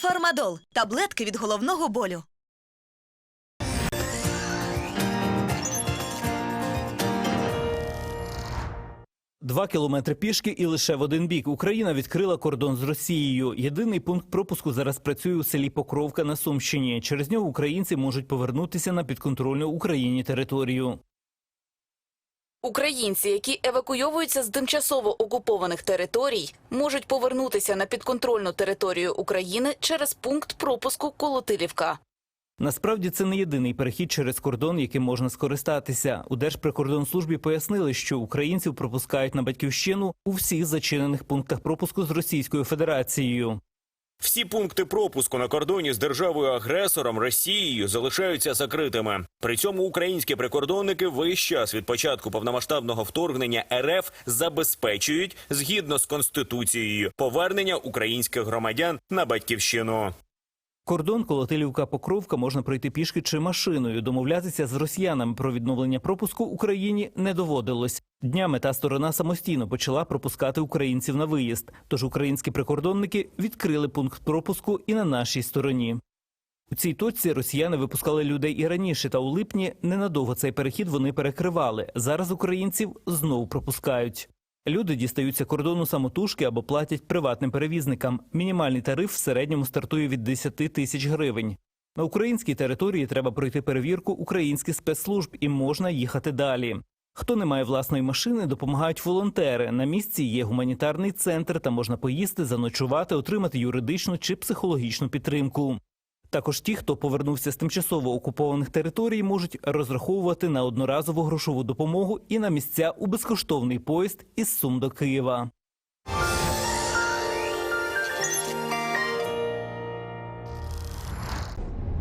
Фармадол таблетки від головного болю. Два кілометри пішки і лише в один бік. Україна відкрила кордон з Росією. Єдиний пункт пропуску зараз працює у селі Покровка на Сумщині. Через нього українці можуть повернутися на підконтрольну Україні територію. Українці, які евакуйовуються з тимчасово окупованих територій, можуть повернутися на підконтрольну територію України через пункт пропуску Колотилівка. Насправді це не єдиний перехід через кордон, яким можна скористатися. У Держприкордонслужбі пояснили, що українців пропускають на батьківщину у всіх зачинених пунктах пропуску з Російською Федерацією. Всі пункти пропуску на кордоні з державою агресором Росією залишаються закритими. При цьому українські прикордонники весь час від початку повномасштабного вторгнення РФ забезпечують згідно з конституцією повернення українських громадян на батьківщину. Кордон Колотилівка Покровка можна пройти пішки чи машиною. Домовлятися з росіянами про відновлення пропуску Україні не доводилось. Днями та сторона самостійно почала пропускати українців на виїзд. Тож українські прикордонники відкрили пункт пропуску і на нашій стороні. У цій точці росіяни випускали людей і раніше, та у липні ненадовго цей перехід вони перекривали. Зараз українців знову пропускають. Люди дістаються кордону самотужки або платять приватним перевізникам. Мінімальний тариф в середньому стартує від 10 тисяч гривень. На українській території треба пройти перевірку українських спецслужб і можна їхати далі. Хто не має власної машини, допомагають волонтери. На місці є гуманітарний центр, та можна поїсти, заночувати, отримати юридичну чи психологічну підтримку. Також ті, хто повернувся з тимчасово окупованих територій, можуть розраховувати на одноразову грошову допомогу і на місця у безкоштовний поїзд із Сум до Києва.